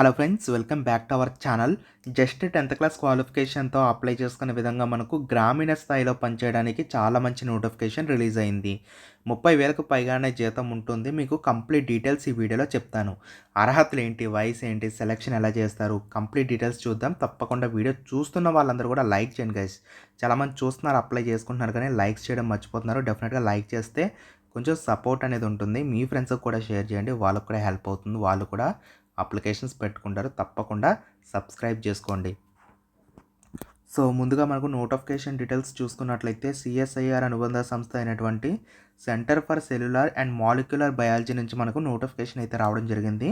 Hello friends welcome back to our channel just tenth class క్వాలిఫికేషన్తో apply చేసుకునే విధంగా మనకు గ్రామీణ స్థాయిలో పనిచేయడానికి చాలా మంచి నోటిఫికేషన్ రిలీజ్ అయింది. ముప్పై వేలకు పైగానే జీతం ఉంటుంది. మీకు కంప్లీట్ డీటెయిల్స్ ఈ వీడియోలో చెప్తాను. అర్హతలు ఏంటి? వయసు ఏంటి? సెలెక్షన్ ఎలా చేస్తారు? కంప్లీట్ డీటెయిల్స్ చూద్దాం. తప్పకుండా వీడియో చూస్తున్న వాళ్ళందరూ కూడా లైక్ చేయండి గైస్ చాలామంది చూస్తున్నారు అప్లై చేసుకుంటున్నారు కానీ లైక్స్ చేయడం మర్చిపోతున్నారు. డెఫినెట్గా లైక్ చేస్తే కొంచెం సపోర్ట్ అనేది ఉంటుంది. మీ ఫ్రెండ్స్కి కూడా షేర్ చేయండి. వాళ్ళకు కూడా హెల్ప్ అవుతుంది. వాళ్ళు కూడా అప్లికేషన్స్ పెట్టుకుంటారు తప్పకుండా సబ్స్క్రైబ్ చేసుకోండి. సో ముందుగా మనకు నోటిఫికేషన్ డీటెయిల్స్ చూసుకున్నట్లయితే సిఎస్ఐఆర్ అనుబంధ సంస్థ అయినటువంటి centre for cellular and molecular biology నుంచి మనకు నోటిఫికేషన్ అయితే రావడం జరిగింది.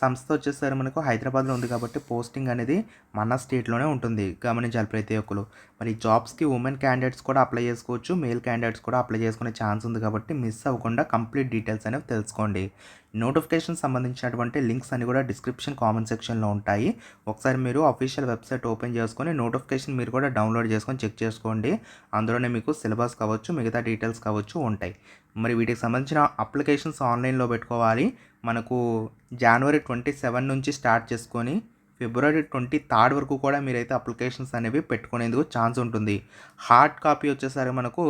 సంస్థ వచ్చేసరికి మనకు హైదరాబాద్లో ఉంది కాబట్టి పోస్టింగ్ అనేది మన స్టేట్లోనే ఉంటుంది. గమనించాలి ప్రతి ఒక్కరు. మరి జాబ్స్కి ఉమెన్ క్యాండిడేట్స్ కూడా అప్లై చేసుకోవచ్చు. మేల్ క్యాండిడేట్స్ కూడా అప్లై చేసుకునే ఛాన్స్ ఉంది కాబట్టి మిస్ అవ్వకుండా కంప్లీట్ డీటెయిల్స్ అనేవి తెలుసుకోండి. నోటిఫికేషన్ సంబంధించినటువంటి లింక్స్ అన్ని కూడా డిస్క్రిప్షన్ కామెంట్ సెక్షన్లో ఉంటాయి. ఒకసారి మీరు అఫీషియల్ వెబ్సైట్ ఓపెన్ చేసుకొని నోటిఫికేషన్ మీరు కూడా డౌన్లోడ్ చేసుకొని చెక్ చేసుకోండి. అందులోనే మీకు సిలబస్ కావచ్చు మిగతా డీటెయిల్స్ కావచ్చు ఉంటాయి. మరి వీటికి సంబంధించిన అప్లికేషన్స్ ఆన్లైన్లో పెట్టుకోవాలి. మనకు జనవరి ట్వంటీ సెవెన్ నుంచి స్టార్ట్ చేసుకొని ఫిబ్రవరి ట్వంటీ థర్డ్ వరకు కూడా మీరైతే అప్లికేషన్స్ అనేవి పెట్టుకునేందుకు ఛాన్స్ ఉంటుంది. హార్డ్ కాపీ వచ్చేసరికి మనకు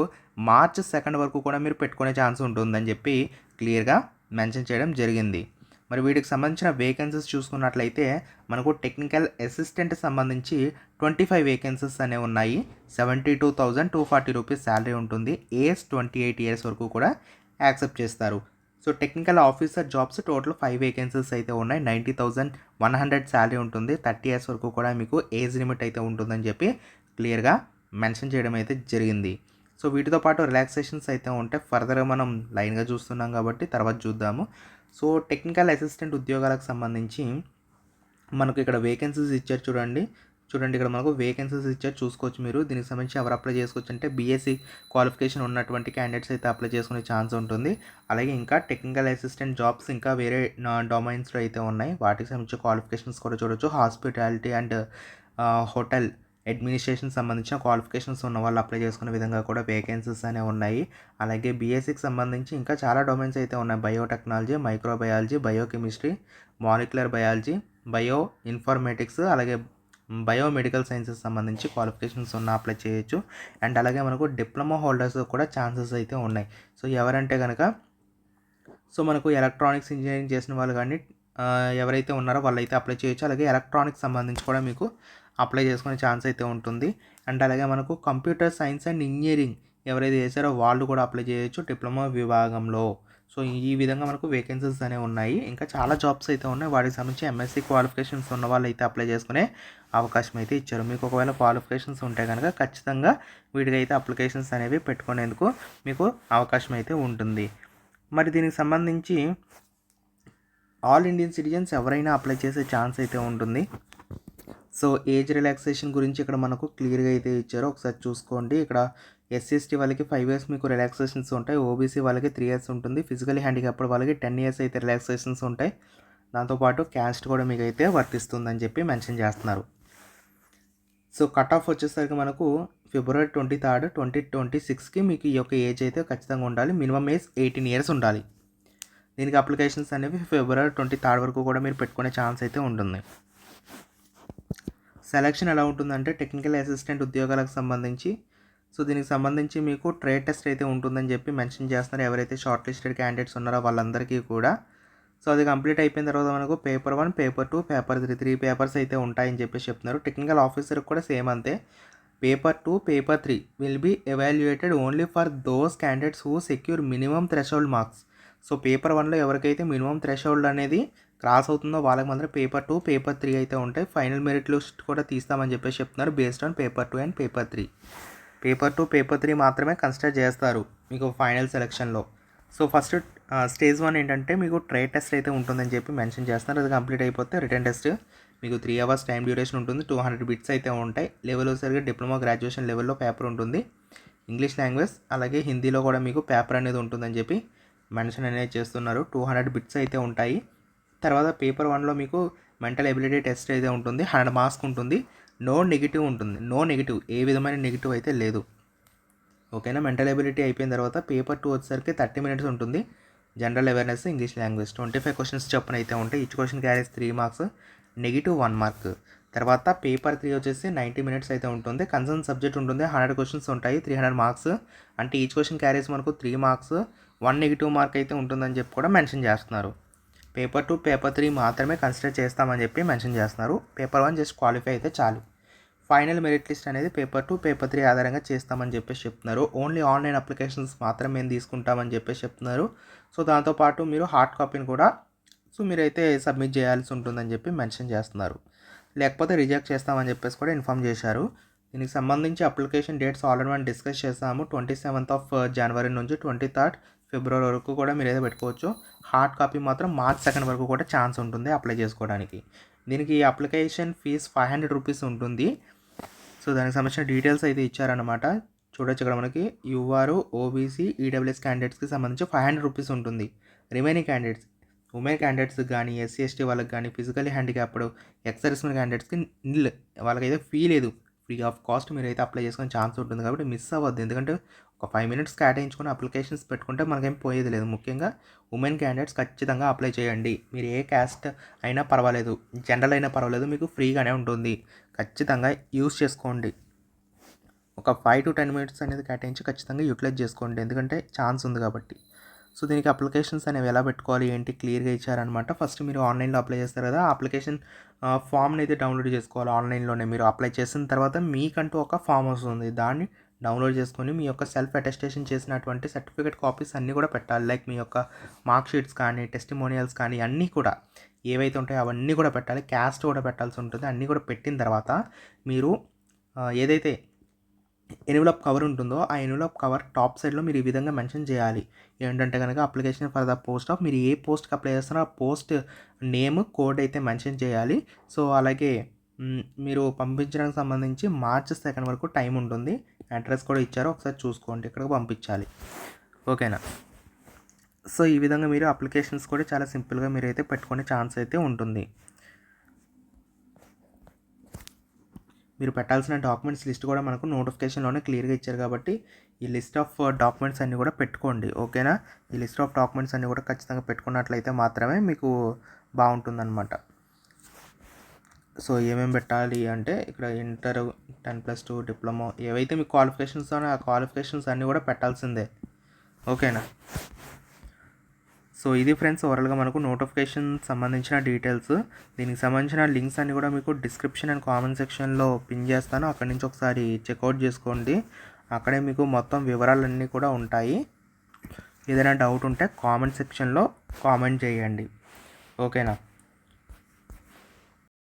మార్చ్ సెకండ్ వరకు కూడా మీరు పెట్టుకునే ఛాన్స్ ఉంటుందని చెప్పి క్లియర్గా మెన్షన్ చేయడం జరిగింది. మరి వీటికి సంబంధించిన వేకెన్సీస్ చూసుకున్నట్లయితే మనకు టెక్నికల్ అసిస్టెంట్ సంబంధించి ట్వంటీ ఫైవ్ వేకెన్సీస్ అనేవి ఉన్నాయి. Seventy two thousand two forty rupees salary ఉంటుంది. ఏజ్ ట్వంటీ ఎయిట్ ఇయర్స్ వరకు కూడా యాక్సెప్ట్ చేస్తారు. So technical officer jobs total five vacancies అయితే ఉన్నాయి. Ninety thousand one hundred salary ఉంటుంది. థర్టీ ఇయర్స్ వరకు కూడా మీకు ఏజ్ లిమిట్ అయితే ఉంటుందని చెప్పి క్లియర్గా మెన్షన్ చేయడం అయితే జరిగింది. సో వీటితో పాటు రిలాక్సేషన్స్ అయితే ఉంటే ఫర్దర్గా మనం లైన్గా చూస్తున్నాం కాబట్టి తర్వాత చూద్దాము. సో టెక్నికల్ అసిస్టెంట్ ఉద్యోగాలకు సంబంధించి మనకు ఇక్కడ వేకెన్సీస్ ఇచ్చారు చూడండి. చూడండి ఇక్కడ మనకు వేకెన్సీస్ ఇచ్చారు. చూసుకోవచ్చు మీరు. దీనికి సంబంధించి ఎవరు అప్లై చేసుకోవచ్చు అంటే బీఎస్సీ క్వాలిఫికేషన్ ఉన్నటువంటి క్యాండిడేట్స్ అయితే అప్లై చేసుకునే ఛాన్స్ ఉంటుంది. అలాగే ఇంకా టెక్నికల్ అసిస్టెంట్ జాబ్స్ ఇంకా వేరే డొమైన్స్లో అయితే ఉన్నాయి. వాటికి సంబంధించి క్వాలిఫికేషన్స్ కూడా చూడొచ్చు. హాస్పిటాలిటీ అండ్ హోటల్ అడ్మినిస్ట్రేషన్ సంబంధించిన క్వాలిఫికేషన్స్ ఉన్న వాళ్ళు అప్లై చేసుకునే విధంగా కూడా వేకెన్సీస్ అనేవి ఉన్నాయి. అలాగే బీఎస్సీకి సంబంధించి ఇంకా చాలా డొమైన్స్ అయితే ఉన్నాయి. Biotechnology microbiology biochemistry molecular biology bio informatics అలాగే బయోమెడికల్ సైన్సెస్ సంబంధించి క్వాలిఫికేషన్స్ ఉన్న అప్లై చేయొచ్చు. అండ్ అలాగే మనకు డిప్లొమా హోల్డర్స్ కూడా ఛాన్సెస్ అయితే ఉన్నాయి. సో ఎవరంటే కనుక సో మనకు ఎలక్ట్రానిక్స్ ఇంజనీరింగ్ చేసిన వాళ్ళు కానీ ఎవరైతే ఉన్నారో వాళ్ళైతే అప్లై చేయొచ్చు. అలాగే ఎలక్ట్రానిక్స్ సంబంధించి కూడా మీకు అప్లై చేసుకునే ఛాన్స్ అయితే ఉంటుంది. అండ్ అలాగే మనకు కంప్యూటర్ సైన్స్ అండ్ ఇంజనీరింగ్ ఎవరైతే చేశారో వాళ్ళు కూడా అప్లై చేయొచ్చు డిప్లొమా విభాగంలో. సో ఈ విధంగా మనకు వేకెన్సీస్ అనేవి ఉన్నాయి. ఇంకా చాలా జాబ్స్ అయితే ఉన్నాయి. వాటికి సంబంధించి ఎంఎస్సీ క్వాలిఫికేషన్స్ ఉన్న వాళ్ళు అయితే అప్లై చేసుకునే అవకాశం అయితే ఇచ్చారు. మీకు ఒకవేళ క్వాలిఫికేషన్స్ ఉంటే కనుక ఖచ్చితంగా వీటికైతే అప్లికేషన్స్ అనేవి పెట్టుకునేందుకు మీకు అవకాశం అయితే ఉంటుంది. మరి దీనికి సంబంధించి ఆల్ ఇండియన్ సిటిజన్స్ ఎవరైనా అప్లై చేసే ఛాన్స్ అయితే ఉంటుంది. సో ఏజ్ రిలాక్సేషన్ గురించి ఇక్కడ మనకు క్లియర్గా అయితే ఇచ్చారు ఒకసారి చూసుకోండి. ఇక్కడ ఎస్సీఎస్టీ వాళ్ళకి ఫైవ్ ఇయర్స్ మీకు రిలాక్సేషన్స్ ఉంటాయి. ఓబీసీ వాళ్ళకి త్రీ ఇయర్స్ ఉంటుంది. ఫిజికలీ హ్యాండిక్యాప్డ్ వాళ్ళకి టెన్ ఇయర్స్ అయితే రిలాక్సేషన్స్ ఉంటాయి. దాంతోపాటు క్యాస్ట్ కూడా మీకు అయితే వర్తిస్తుందని చెప్పి మెన్షన్ చేస్తున్నారు. సో కట్ ఆఫ్ వచ్చేసరికి మనకు ఫిబ్రవరి ట్వంటీ థర్డ్ ట్వంటీ ట్వంటీ సిక్స్కి మీకు ఈ యొక్క ఏజ్ అయితే ఖచ్చితంగా ఉండాలి. మినిమం ఏజ్ ఎయిటీన్ ఇయర్స్ ఉండాలి. దీనికి అప్లికేషన్స్ అనేవి ఫిబ్రవరి ట్వంటీ థర్డ్ వరకు కూడా మీరు పెట్టుకునే ఛాన్స్ అయితే ఉంటుంది. సెలక్షన్ ఎలా ఉంటుందంటే టెక్నికల్ అసిస్టెంట్ ఉద్యోగాలకు సంబంధించి. సో దీనికి సంబంధించి మీకు ట్రేడ్ టెస్ట్ అయితే ఉంటుందని చెప్పి మెన్షన్ చేస్తున్నారు. ఎవరైతే షార్ట్ లిస్టెడ్ క్యాండిడేట్స్ ఉన్నారో వాళ్ళందరికీ కూడా. సో అది కంప్లీట్ అయిపోయిన తర్వాత మనకు paper one paper two paper three three papers అయితే ఉంటాయని చెప్పేసి చెప్తున్నారు. టెక్నికల్ ఆఫీసర్కి కూడా సేమ్ అంతే. Paper two paper three will be evaluated only for those candidates who secure minimum threshold marks. So paper వన్లో ఎవరికైతే మినిమం థ్రెషోల్డ్ అనేది క్రాస్ అవుతుందో వాళ్ళకి మాత్రం పేపర్ టూ పేపర్ త్రీ అయితే ఉంటాయి. ఫైనల్ మెరిట్ లిస్ట్ కూడా తీస్తామని చెప్పేసి చెప్తున్నారు based on paper two and paper three. Paper two paper three మాత్రమే కన్సిడర్ చేస్తారు మీకు ఫైనల్ సెలక్షన్లో. సో ఫస్ట్ స్టేజ్ వన్ ఏంటంటే మీకు ట్రేడ్ టెస్ట్ అయితే ఉంటుందని చెప్పి మెన్షన్ చేస్తున్నారు. అది కంప్లీట్ అయిపోతే రిటర్న్ టెస్ట్. మీకు త్రీ అవర్స్ టైం డ్యూరేషన్ ఉంటుంది. టూ హండ్రెడ్ బిట్స్ అయితే ఉంటాయి. లెవెల్ వచ్చేసరికి డిప్లొమా గ్రాడ్యుయేషన్ లెవెల్లో పేపర్ ఉంటుంది. ఇంగ్లీష్ లాంగ్వేజ్ అలాగే హిందీలో కూడా మీకు పేపర్ అనేది ఉంటుందని చెప్పి మెన్షన్ అనేది చేస్తున్నారు. టూ హండ్రెడ్ బిట్స్ అయితే ఉంటాయి. తర్వాత పేపర్ వన్లో మీకు మెంటల్ ఎబిలిటీ టెస్ట్ అయితే ఉంటుంది హండ్రెడ్ మార్క్స్ ఉంటుంది నో నెగిటివ్ ఉంటుంది. నో నెగిటివ్ ఏ విధమైన నెగిటివ్ అయితే లేదు. ఓకేనా? మెంటల్ ఎబిలిటీ అయిపోయిన తర్వాత పేపర్ టూ వచ్చేసరికి థర్టీ మినిట్స్ ఉంటుంది. General awareness English language twenty five questions చెప్పని అయితే ఉంటాయి. Each question carries three marks negative one mark తర్వాత పేపర్ త్రీ వచ్చేసి నైంటీ మినిట్స్ అయితే ఉంటుంది. కన్సర్న్ సబ్జెక్ట్ ఉంటుంది హండ్రెడ్ క్వశ్చన్స్ ఉంటాయి త్రీ హండ్రెడ్ మార్క్స్ అంటే ఈచ్ క్వశ్చన్ క్యారీస్ మనకు three marks one negative mark అయితే ఉంటుందని చెప్పి కూడా మెన్షన్ చేస్తున్నారు. పేపర్ టూ పేపర్ త్రీ మాత్రమే కన్సిడర్ చేస్తామని చెప్పి మెన్షన్ చేస్తున్నారు. పేపర్ వన్ జస్ట్ క్వాలిఫై అయితే చాలు. ఫైనల్ మెరిట్ లిస్ట్ అనేది పేపర్ టూ పేపర్ త్రీ ఆధారంగా చేస్తామని చెప్పేసి చెప్తున్నారు. ఓన్లీ ఆన్లైన్ అప్లికేషన్స్ మాత్రం మేము తీసుకుంటామని చెప్పేసి చెప్తున్నారు. సో దాంతోపాటు మీరు హార్డ్ కాపీని కూడా సో మీరైతే సబ్మిట్ చేయాల్సి ఉంటుందని చెప్పి మెన్షన్ చేస్తున్నారు. లేకపోతే రిజెక్ట్ చేస్తామని చెప్పేసి కూడా ఇన్ఫామ్ చేశారు. దీనికి సంబంధించి అప్లికేషన్ డేట్స్ ఆల్రెడీ మనం డిస్కస్ చేసాము ట్వంటీ సెవెంత్ ఆఫ్ జనవరి నుంచి ట్వంటీ థర్డ్ ఫిబ్రవరి వరకు కూడా మీరు ఏదో పెట్టుకోవచ్చు. హార్డ్ కాపీ మాత్రం మార్చ్ సెకండ్ వరకు కూడా ఛాన్స్ ఉంటుంది అప్లై చేసుకోవడానికి. దీనికి application fee five hundred rupees ఉంటుంది. సో దానికి సంబంధించిన డీటెయిల్స్ అయితే ఇచ్చారనమాట చూడొచ్చు ఇక్కడ మనకి యూఆర్ ఓబీసీ ఈడబ్ల్యూఎస్ క్యాండిడేట్స్కి సంబంధించి ఫైవ్ హండ్రెడ్ రూపీస్ ఉంటుంది. రిమైనింగ్ క్యాండిడేట్స్ ఉమెన్ క్యాండిడేట్స్ కానీ ఎస్సీ ఎస్టీ వాళ్ళకి కానీ ఫిజికలీ హ్యాండిక్యాప్డ్ ఎక్స్ క్యాండిడేట్స్కి నిల్ వాళ్ళకైతే ఫీ లేదు. ఫ్రీ ఆఫ్ కాస్ట్ మీరు అయితే అప్లై చేసుకునే ఛాన్స్ ఉంటుంది కాబట్టి మిస్ అవ్వద్దు. ఎందుకంటే ఒక ఫైవ్ మినిట్స్ కేటాయించుకుని అప్లికేషన్స్ పెట్టుకుంటే మనకేం పోయేది లేదు. ముఖ్యంగా ఉమెన్ క్యాండిడేట్స్ ఖచ్చితంగా అప్లై చేయండి. మీరు ఏ క్యాస్ట్ అయినా పర్వాలేదు. జనరల్ అయినా పర్వాలేదు. మీకు ఫ్రీగానే ఉంటుంది. ఖచ్చితంగా యూస్ చేసుకోండి. ఒక ఫైవ్ టు టెన్ మినిట్స్ అనేది కేటాయించి ఖచ్చితంగా యూటిలైజ్ చేసుకోండి. ఎందుకంటే ఛాన్స్ ఉంది కాబట్టి. సో దీనికి అప్లికేషన్స్ అనేవి ఎలా పెట్టుకోవాలి? ఏంటి? క్లియర్గా ఇచ్చారనమాట. ఫస్ట్ మీరు ఆన్లైన్లో అప్లై చేస్తారు కదా అప్లికేషన్ ఫామ్ని అయితే డౌన్లోడ్ చేసుకోవాలి ఆన్లైన్లోనే. మీరు అప్లై చేసిన తర్వాత మీకంటూ ఒక ఫామ్ వస్తుంది. దాన్ని డౌన్లోడ్ చేసుకొని మీ యొక్క సెల్ఫ్ అటెస్టేషన్ చేసినటువంటి సర్టిఫికేట్ కాపీస్ అన్నీ కూడా పెట్టాలి. లైక్ మీ యొక్క మార్క్ షీట్స్ కానీ టెస్టిమోనియల్స్ కానీ అన్నీ కూడా ఏవైతే ఉంటాయో అవన్నీ కూడా పెట్టాలి. క్యాస్ట్ కూడా పెట్టాల్సి ఉంటుంది. అన్నీ కూడా పెట్టిన తర్వాత మీరు ఏదైతే ఎన్వలప్ కవర్ ఉంటుందో ఆ ఎన్వలప్ కవర్ టాప్ సైడ్లో మీరు ఈ విధంగా మెన్షన్ చేయాలి. ఏంటంటే కనుక application for the post of మీరు ఏ పోస్ట్కి అప్లై చేస్తారో ఆ పోస్ట్ నేమ్ కోడ్ అయితే మెన్షన్ చేయాలి. సో అలాగే మీరు పంపించడానికి సంబంధించి మార్చ్ సెకండ్ వరకు టైం ఉంటుంది. అడ్రస్ కూడా ఇచ్చారు. ఒకసారి చూసుకోండి. ఇక్కడికి పంపించాలి. ఓకేనా? సో ఈ విధంగా మీరు అప్లికేషన్స్ కూడా చాలా సింపుల్గా మీరు అయితే పెట్టుకునే ఛాన్స్ అయితే ఉంటుంది. మీరు పెట్టాల్సిన డాక్యుమెంట్స్ లిస్ట్ కూడా మనకు నోటిఫికేషన్లోనే క్లియర్గా ఇచ్చారు కాబట్టి ఈ లిస్ట్ ఆఫ్ డాక్యుమెంట్స్ అన్నీ కూడా పెట్టుకోండి ఓకేనా? ఈ లిస్ట్ ఆఫ్ డాక్యుమెంట్స్ అన్నీ కూడా ఖచ్చితంగా పెట్టుకున్నట్లయితే మాత్రమే మీకు బాగుంటుందన్నమాట. సో ఏమేమి పెట్టాలి అంటే ఇక్కడ inter ten plus two diploma ఏవైతే మీ క్వాలిఫికేషన్స్ ఉన్నాయో ఆ క్వాలిఫికేషన్స్ అన్నీ కూడా పెట్టాల్సిందే ఓకేనా? సో ఇది ఫ్రెండ్స్ ఓవరాల్గా మనకు నోటిఫికేషన్ సంబంధించిన డీటెయిల్స్ దీనికి సంబంధించిన లింక్స్ అన్ని కూడా మీకు డిస్క్రిప్షన్ అండ్ కామెంట్ సెక్షన్లో పిన్ చేస్తాను. అక్కడి నుంచి ఒకసారి చెక్అవుట్ చేసుకోండి. అక్కడే మీకు మొత్తం వివరాలన్నీ కూడా ఉంటాయి. ఏదైనా డౌట్ ఉంటే కామెంట్ సెక్షన్లో కామెంట్ చేయండి. ఓకేనా